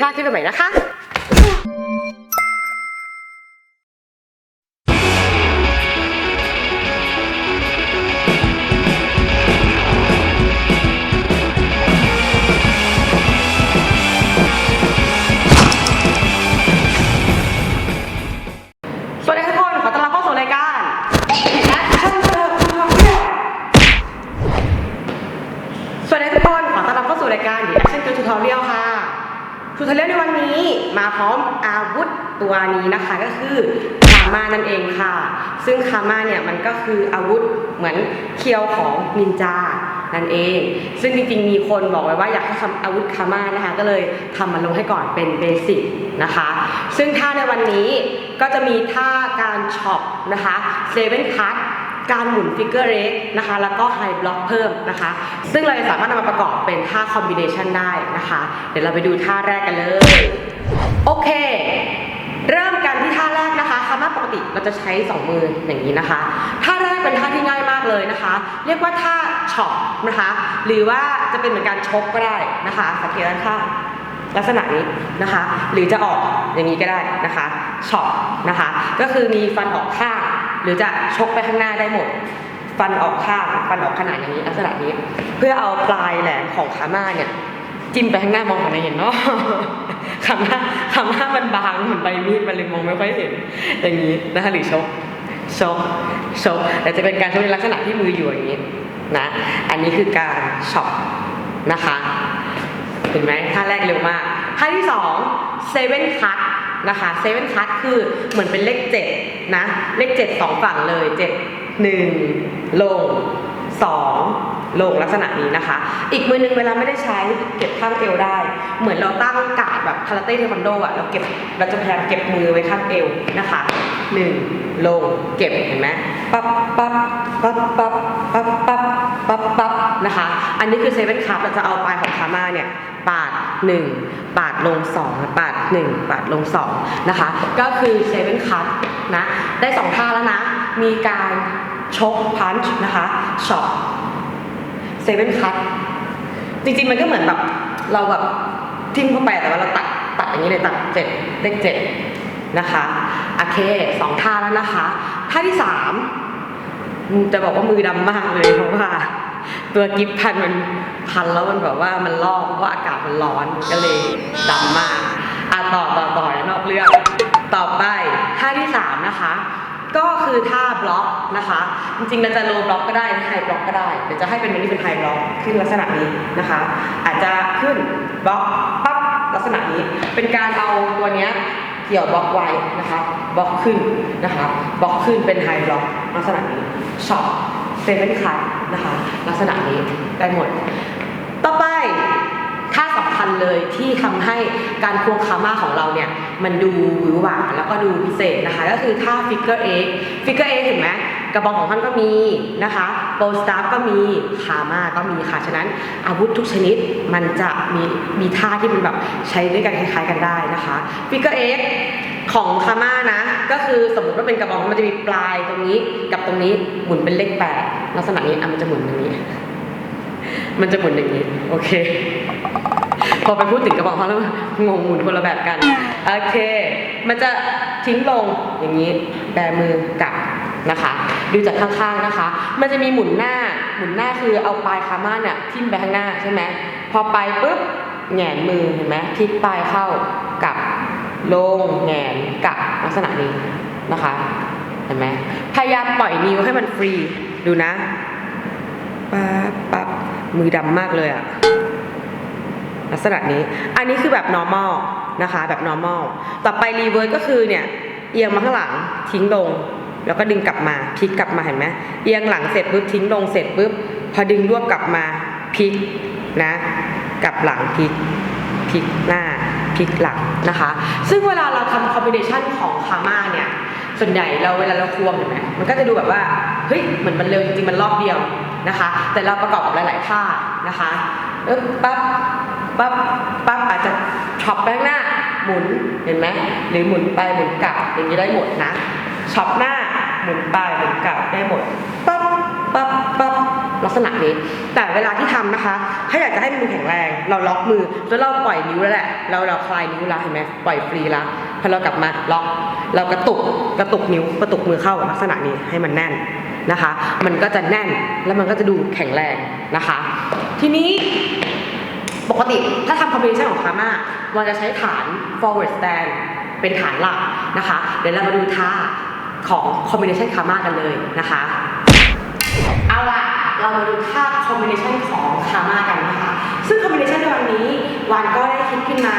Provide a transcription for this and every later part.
พลาดคลิปใหม่ๆนะคะสวัสดีทุกคน ขอต้อนรับเข้าสู่รายการ The Action Girl Tutorial ค่ะ ทูทอเรียลในวันนี้มาพร้อมอาวุธตัวนี้นะคะก็คือคาม่านั่นเองค่ะ ซึ่งคาม่าเนี่ยมันก็คืออาวุธเหมือนเคียวของนินจานั่นเอง ซึ่งจริงๆ มีคนบอกไว้ว่าอยากให้ทำอาวุธคาม่านะคะ ก็เลยทำมันลงให้ก่อนเป็นเบสิกนะคะ ซึ่งท่าในวันนี้ก็จะมีท่าการช็อปนะคะเซเว่นคัท การหมุนฟิกเกอร์เรกนะคะ แล้วก็ไฮบล็อกเพิ่มนะคะ ซึ่งเราจะสามารถนำมาประกอบเป็นท่าคอมบิเนชันได้นะคะ เดี๋ยวเราไปดูท่าแรกกันเลย โอเค เริ่มกันที่ท่าแรกนะคะคามาปกติเราจะใช้ 2 มืออย่างนี้นะคะ ท่าแรกเป็นท่าที่ง่ายมากเลยนะคะ เรียกว่าท่าช็อปนะคะ หรือว่าจะเป็นเหมือนการชกก็ได้นะคะ สังเกตด้านข้างลักษณะนี้นะคะ หรือจะออกอย่างนี้ก็ได้นะคะช็อปนะคะ ก็คือมีฟันออกข้าง หรือจะชกไปข้างหน้าได้หมด ฟันออกข้างฟันออกขนาดอย่างนี้ลักษณะนี้ เพื่อเอาปลายแหลมของขาม่าเนี่ยจิ้มไปข้างหน้ามองไม่เห็นเนาะขาม่าขาม่ามันบางเหมือนใบมีดมันเลยมองไม่ค่อยเห็น อย่างนี้นะคะหรือชกชกชกแต่จะเป็นการชกในลักษณะที่มืออยู่อย่างนี้นะ อันนี้คือการช็อปนะคะ เห็นไหมท่าแรกเร็วมากท่าที่สองเซเว่นคัท นะคะเซเว่นคัทคือเหมือนเป็นเลขเจ็ดนะ เลขเจ็ดสองฝั่งเลยเจ็ดหนึ่งลงสองลงลักษณะนี้นะคะ อีกมือหนึงเวลาไม่ได้ใช้เก็บข้างเอวได้ เหมือนเราตั้งกาดแบบคาราเต้เทควันโดอะเราเก็บเราจะพยายามเก็บมือไว้ข้างเอวนะคะหนึ่งลงเก็บเห็นไหมปั๊บปั๊บปั๊บปั๊บปั๊บปั๊บ ปั๊บปั๊บนะคะ อันนี้คือเซเว่นคัทเราจะเอาปลายของคาม่าเนี่ยปาด 1 ปาดลง 2 ปาด 1 ปาดลง 2 นะคะ ก็คือเซเว่นคัทนะ ได้ 2 ท่าแล้วนะ มีการชกพันช์นะคะช็อตเซเว่นคัทจริงๆ มันก็เหมือนแบบ เราแบบทิ่มเข้าไปแต่ว่าเราตัดตัดอย่างนี้เลยตัดเจ็ดเลขเจ็ดนะคะ โอเคสองท่าแล้วนะคะ ท่าที่สาม จะบอกว่ามือดำมากเลยเพราะว่า ตัวกิฟพันมันพันแล้วมันแบบว่ามันลอกเพราะว่าอากาศมันร้อนก็เลยดำมากอะต่อต่อต่อนอกเรื่องต่อไปท่าที่สามนะคะ ก็คือท่าบล็อกนะคะ จริงๆเราจะโลบล็อกก็ได้ไฮบล็อกก็ได้เดี๋ยวจะให้เป็นวันนี้เป็นไฮบล็อกขึ้นลักษณะนี้นะคะ อาจจะขึ้นบล็อกปั๊บลักษณะนี้ เป็นการเอาตัวเนี้ย เกี่ยวบล็อกไว้นะคะบล็อกขึ้นนะคะบล็อกขึ้นเป็นไฮบล็อกลักษณะนี้ช็อตเซเว่นคัทนะคะลักษณะนี้ได้หมด ต่อไปท่าสำคัญเลยที่ทำให้การควงคาม่าของเราเนี่ย มันดูหวือหวาแล้วก็ดูพิเศษนะคะ ก็คือท่าฟิกเกอร์เอ็กฟิกเกอร์เอเห็นไหม กระบองของท่านก็มีนะคะโบสตาร์ก็มีคามาก็มีค่ะ ฉะนั้นอาวุธทุกชนิดมันจะมีมีท่าที่มันแบบใช้ด้วยกันคล้ายๆกันได้นะคะฟิกเกอร์เอ็กของคาม่านะ ก็คือสมมติว่าเป็นกระบองมันจะมีปลายตรงนี้กับตรงนี้หมุนเป็นเลขแปดลักษณะนี้อะมันจะหมุนอย่างนี้ มันจะหมุนอย่างนี้ โอเค พอไปพูดถึงกระบอกเขาแล้วงงหมุนคนละแบบกัน โอเค มันจะทิ้งลงอย่างนี้ แบมือกับ นะคะ ดูจากข้างๆนะคะ มันจะมีหมุนหน้า หมุนหน้าคือเอาปลายคาม่าเนี่ยทิ่มไปข้างหน้าใช่ไหมพอไปปุ๊บแหงนมือเห็นไหมพลิกปลายเข้ากับลงแหงนกับลักษณะนี้นะคะเห็นไหมพยายามปล่อยนิ้วให้มันฟรีดูนะปั๊บปั๊บมือดำมากเลยอะลักษณะนี้ อันนี้คือแบบ normal นะคะ แบบ normal ต่อไป reverse ก็คือเนี่ย เอียงมาข้างหลังทิ้งลง แล้วก็ดึงกลับมาพลิกกลับมาเห็นไหมเอียงหลังเสร็จปุ๊บทิ้งลงเสร็จปุ๊บพอดึงรวบกลับมาพลิกนะกลับหลังพลิกพลิกหน้าพลิกหลังนะคะ ซึ่งเวลาเราทำคอมบิเนชันของคาม่าเนี่ยส่วนใหญ่เราเวลาเราควงเห็นไหมมันก็จะดูแบบว่าเฮ้ยเหมือนมันเร็วจริงๆมันรอบเดียวนะคะ แต่เราประกอบกับหลายๆท่านะคะเออปั๊บปั๊บปั๊บอาจจะช็อปไปข้างหน้าหมุนเห็นไหมหรือหมุนไปหมุนกลับอย่างนี้ได้หมดนะช็อปหน้า หมุนไปหมุนกลับได้หมดปั๊บปั๊บปั๊บลักษณะนี้ แต่เวลาที่ทำนะคะ ถ้าอยากจะให้มันดูแข็งแรง เราล็อกมือแล้วเราปล่อยนิ้วแล้วแหละเราเราคลายนิ้วล้วเห็นไหมปล่อยฟรีล้วพอเรากลับมาล็อก เรากระตุกกระตุกนิ้วกระตุกมือเข้าลักษณะนี้ให้มันแน่นนะคะ มันก็จะแน่นแล้วมันก็จะดูแข็งแรงนะคะ ทีนี้ปกติถ้าทำคอมบิเนชันของคาม่ามันจะใช้ฐาน forward stand เป็นฐานหลักนะคะ เดี๋ยวเรามาดูท่า ของคอมบิเนชันคาม่ากันเลยนะคะ เอาล่ะ เรามาดูท่าคอมบิเนชันของคาม่ากันนะคะ ซึ่งคอมบิเนชันในวันนี้วานก็ได้คิดขึ้นมา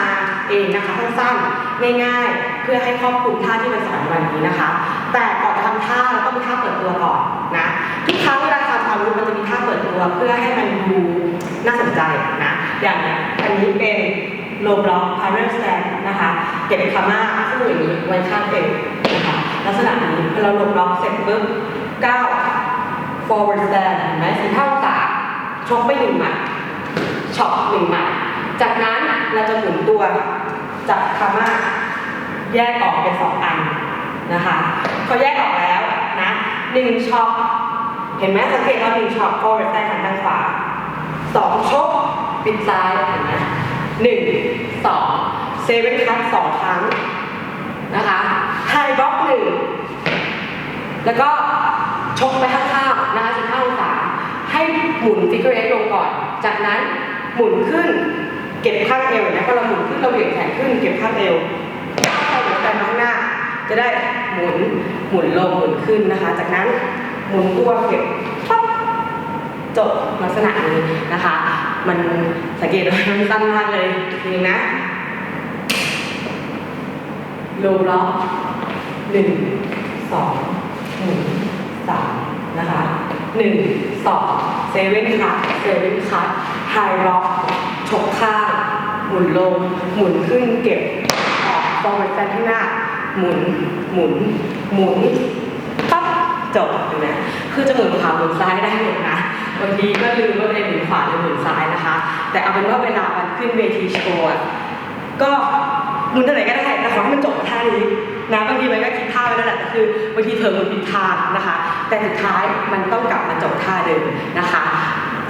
เองนะคะสั้นๆง่ายๆ เพื่อให้ครอบคลุมท่าที่มันสอนในวันนี้นะคะ แต่ก่อนจะทำท่าเราต้องมีท่าเปิดตัวก่อนนะทุกครั้งเวลาทำความรู้มันจะมีท่าเปิดตัวเพื่อให้มันดูน่าสนใจนะอย่างอันนี้เป็น low block parallel stand นะคะเก็บคาม่าคู่อย่างนี้ไว้ข้าง ลักษณะนี้พอเรา low block เสร็จปุ๊บก้าว forward stand เห็นไหมสี่ห้าองศาชกไปหนึ่งหมัดช็อปหนึ่งหมัดจากนั้นเราจะหมุนตัวจากคาม่าแยกออกเป็นสองอันนะคะพอแยกออกแล้วนะหนึ่งช็อปเห็นไหมสังเกตว่าหนึ่งช็อป forward stand หันทางขวาสองชกปิดซ้ายเห็นไหมหนึ่งสองเซเว่นคัทสองครั้งนะคะ ไฮบล็อกหนึ่งแล้วก็ชกไปข้างๆนะคะ15องศาให้หมุนฟิกเกอร์เอลงก่อน จากนั้นหมุนขึ้น เก็บข้างเอวนะพอเราหมุนขึ้นเราเหวี่ยงแขนขึ้น เก็บข้างเอวก้าวเข้าหัวใจมาข้างหน้า จะได้หมุนหมุนลงหมุนขึ้นนะคะ จากนั้นหมุนตัวเก็บปั๊บจบลักษณะนี้นะคะ มันสังเกตว่ามันสั้นมากเลยทีนึงนะ โลล็อกหนึ่งสองหนึ่งสามนะคะหนึ่งสองเซเว่นคัทเซเว่นคัทไฮล็อกชกข้างหมุนลง หมุนขึ้นเก็บออกฟอร์เวิร์ดแฟนข้างหน้า หมุนหมุนหมุนปั๊บจบเห็นไหมคือจะหมุนขวาหมุนซ้ายได้หมดนะบางทีก็ลืมว่าตัวเองหมุนขวาหรือหมุนซ้ายนะคะ แต่เอาเป็นว่าเวลามันขึ้นเวทีโชว์ก็ หมุนเท่าไหร่ก็ได้แต่ขอให้มันจบท่านี้นะบางทีมันก็คิดท่าไปแล้วแหละแต่คือบางทีเธอมันผิดท่านะคะ แต่สุดท้ายมันต้องกลับมาจบท่าเดิมนะคะ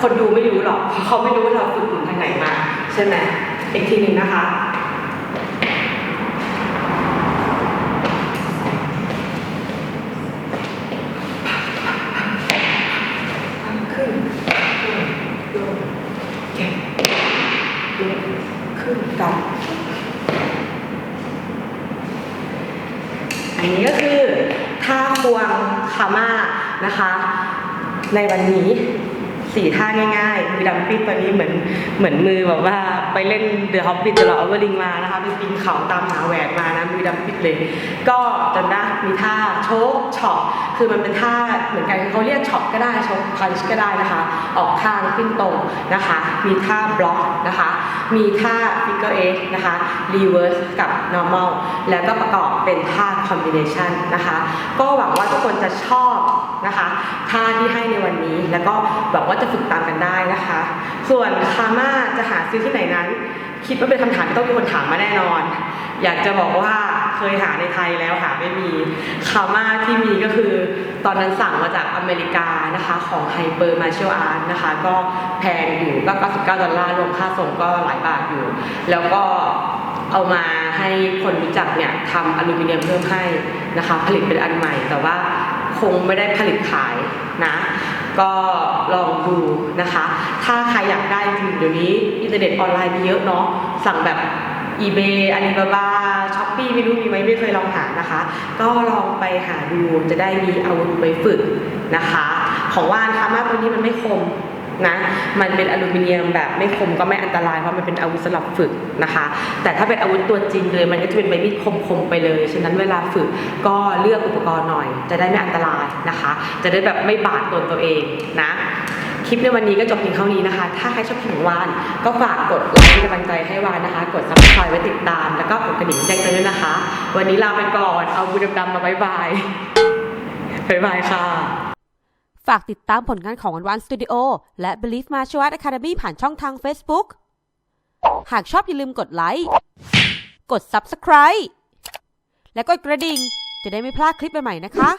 คนดูไม่รู้หรอกเพราะเขาไม่รู้ว่าเราฝึกหมุนทางไหนมาใช่ไหมอีกทีหนึ่งนะคะขึ้นลงเก็บลงขึ้นกลับ อันนี้ก็คือท่าควงคาม่านะคะ ในวันนี้สี่ท่าง่ายๆมีดัมปิ้งตัวนี้เหมือนเหมือนมือแบบว่าไปเล่นเดอะฮอปปิ t ตลอดเวอร์ลิงมานะคะไปปีนเขาตามหาแหวนมานะมีดัมปิ้งเลย ก็จำได้มีท่าโชกช็อปคือมันเป็นท่าเหมือนกันเขาเรียกช็อปก็ได้โชกพันช์ก็ได้นะคะ ออกข้างขึ้นตรงนะคะ มีท่าบล็อกนะคะ มีท่าฟิกเกอร์เอนะคะรีเวิร์สกับ normal แล้วก็ประกอบเป็นท่าคอมบิเนชันนะคะ ก็หวังว่าทุกคนจะชอบนะคะท่าที่ให้ในวันนี้แล้วก็หวังว่าจะฝึกตามกันได้นะคะ ส่วนคาม่าจะหาซื้อที่ไหนนั้น คิดว่าเป็นคำถามที่ต้องมีคนถามมาแน่นอน อยากจะบอกว่าเคยหาในไทยแล้วหาไม่มีคาม่าที่มีก็คือ ตอนนั้นสั่งมาจากอเมริกานะคะของ Hyper Martial Art นะคะก็แพงอยู่ก็ 99 ดอลลาร์รวมค่าส่งก็หลายบาทอยู่ แล้วก็เอามาให้คนรู้จักเนี่ยทำอลูมิเนียมเพิ่มให้นะคะ ผลิตเป็นอันใหม่แต่ว่าคงไม่ได้ผลิตขายนะ ก็ลองดูนะคะ ถ้าใครอยากได้จริงเดี๋ยวนี้อินเทอร์เน็ตออนไลน์มีเยอะเนาะสั่งแบบ eBay Alibaba Shopee ไม่รู้มีไหมไม่เคยลองหานะคะ ก็ลองไปหาดูจะได้มีอาวุธไปฝึกนะคะ ของว่านคามาตัวนี้มันไม่คม นะ มันเป็นอลูมิเนียมแบบไม่คมก็ไม่อันตรายเพราะมันเป็นอาวุธสำหรับฝึกนะคะ แต่ถ้าเป็นอาวุธตัวจริงเลย มันก็จะเป็นใบมีดคมๆไปเลย ฉะนั้นเวลาฝึกก็เลือกอุปกรณ์หน่อย จะได้ไม่อันตรายนะคะ จะได้แบบไม่บาดตัวตัวเองนะคลิปในวันนี้ก็จบเพียงเท่านี้นะคะ ถ้าใครชอบคลิปของวาน ก็ฝากกดไลค์เป็นกำลังใจให้วานนะคะ กด subscribe ไว้ติดตาม แล้วก็กดกระดิ่งแจ้งเตือนด้วยนะคะ วันนี้ลาไปก่อน เอาบูดำๆมาบายบายบายบายค่ะ ฝากติดตามผลงานของวันวันสตูดิโอและ Believe Martial Arts Academy ผ่านช่องทาง Facebook หากชอบอย่าลืมกดไลค์ กด Subscribe และกดกระดิ่ง จะได้ไม่พลาดคลิปใหม่ๆนะคะ